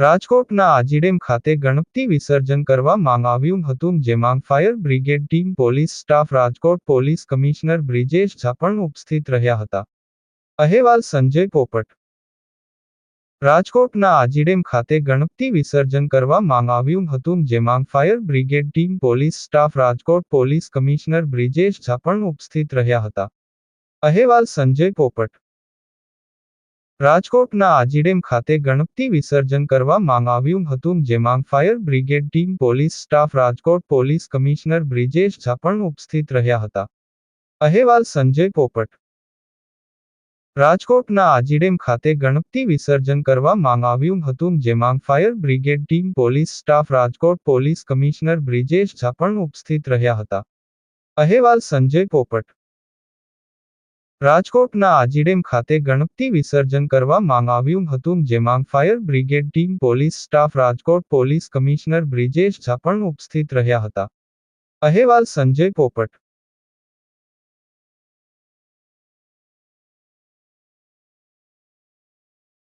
રાજકોટના આજીડેમ ખાતે ગણપતિ વિસર્જન કરવા માંગ આવ્યું હતું, જેમાં fire brigade team, police staff, Rajkot police commissioner Brijesh ઝાપણ ઉપસ્થિત રહ્યા હતા. અહેવાલ સંજય પોપટ. રાજકોટના આજીડેમ ખાતે ગણપતિ વિસર્જન કરવા માંગ આવ્યું હતું, જેમાં fire brigade team, police staff, Rajkot police commissioner Brijesh ઝાપણ ઉપસ્થિત રહ્યા હતા. અહેવાલ સંજય પોપટ. રાજકોટના આજીડેમ ખાતે ગણપતિ વિસર્જન કરવા માંગ આવ્યું હતું, જેમાં fire brigade team, police staff, Rajkot police commissioner Brijesh ઝાપણ ઉપસ્થિત રહ્યા હતા. અહેવાલ સંજય પોપટ. રાજકોટના આજીડેમ ખાતે ગણપતિ વિસર્જન કરવા માંગ આવ્યું હતું, જેમાં fire brigade team, police staff, Rajkot police commissioner Brijesh ઝાપણ ઉપસ્થિત રહ્યા હતા. અહેવાલ સંજય પોપટ. રાજકોટના આજીડેમ ખાતે ગણપતિ વિસર્જન કરવા માંગ આવ્યું હતું, જેમાં fire brigade team, police staff, Rajkot police commissioner Brijesh ઝાપણ ઉપસ્થિત રહ્યા હતા. અહેવાલ સંજય પોપટ